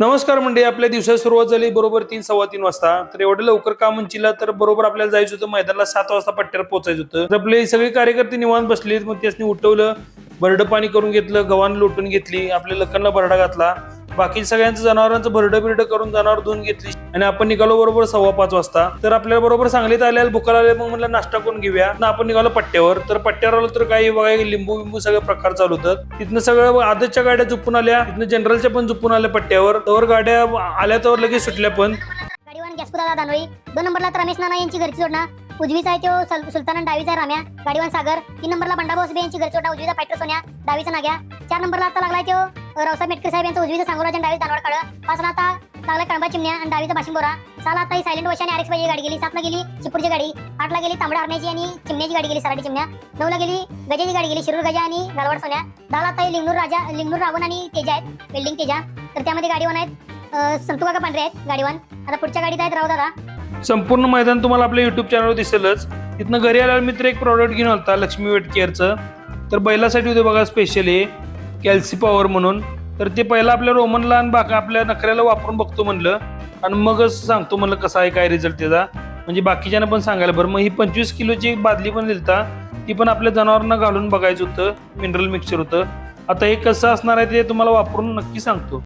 नमस्कार म्हणजे आपल्या दिवसात सुरुवात झाली बरोबर तीन सव्वा तीन वाजता. तर एवढं लवकर का म्हणशीला? तर बरोबर आपल्याला जायचं होतं मैदानाला सात वाजता पट्ट्यावर पोहोचायचं होतं. तर आपले सगळे कार्यकर्ते निवांत बसले मग त्यासनी उठवलं भरडं पाणी करून घेतलं गव्हाण लोटून घेतली आपल्या लखनला भरडा घातला. बाकी सगळ्यांचं जनावरांचं भरडं बिरडं करून जनावर धुवून घेतली. आणि आपण निघालो बरोबर सव्वा पाच वाजता. तर आपल्याला बरोबर सांगलीत आल्याला भुकाला आले मग म्हणलं नाश्ता करून घेऊया. ना आपण निघालो पट्ट्यावर. तर पट्ट्यावर आलो तर काही बघा लिंबू बिंबू सगळे प्रकार चालू होतात. तिथनं सगळं आदतच्या गाड्या झुपून आल्या. तिथनं जनरलच्या पण झुपून आल्या पट्ट्यावर. तर गाड्या आल्या तर लगेच सुटल्या पण. गाडीवान गॅसपुरा दानोळी दोन नंबरला तर रमेश नाना यांची घरची जोडणा. उजवीचा आहे तो सुलतान डावीचा आहे राम्या. गाडीवान सागर. तीन नंबरला बंडा सुबे यांची घरची जोडणा. उजवीचा पायटर सोन्या डावीचा नाग्या. चार नंबरला आता लागलाय तो रावसाहेब मेटके साहेब यांचं उजवीचं सांगोराज आणि डावी दानवड काढ पाचला आता लागला कळंबा चिमण्या आणि डावीचा भाषण बोरा साला आता ही सायलेंट वशा आणि आरएक्स गाडी गेली. सातला गेली चिपूरची गाडी. आठला गेली तांबड्या हरण्याची आणि चिमण्याची गाडी गेली सराठी चिमण्या. नऊला गेली गजाची गाडी गेली शिरूर गजा आणि गालवाड सोन्या. दहाला आता ही लिंगनूर राजा लिंगनूर रावण आणि तेजा आहेत बिल्डिंग तेजा. तर त्यामध्ये गाडीवान आहेत अ, संतू काका पांढरे आहेत गाडीवान. आता पुढच्या गाडीत आहेत राव दादा. संपूर्ण मैदान तुम्हाला आपल्या युट्यूब चॅनलवर दिसेलच. तिथनं घरी आल्यावर मित्र एक प्रॉडक्ट घेऊन होता लक्ष्मी वेट केअरचं तर बैलासाठी उद्या बघा स्पेशली कॅल्सी पॉवर म्हणून. तर ते पहिलं आपल्या रोमनला आणि बाका आपल्या नखऱ्याला वापरून बघतो म्हणलं. आणि मगच सांगतो म्हणलं कसा आहे काय रिझल्ट त्याचा. म्हणजे बाकीच्यांना पण सांगायला बरं. मग ही पंचवीस किलोची एक बादली पण दिलता. ती पण आपल्या जनावरांना घालून बघायचं होतं मिनरल मिक्सचर होतं. आता हे कसं असणार आहे ते तुम्हाला वापरून नक्की सांगतो.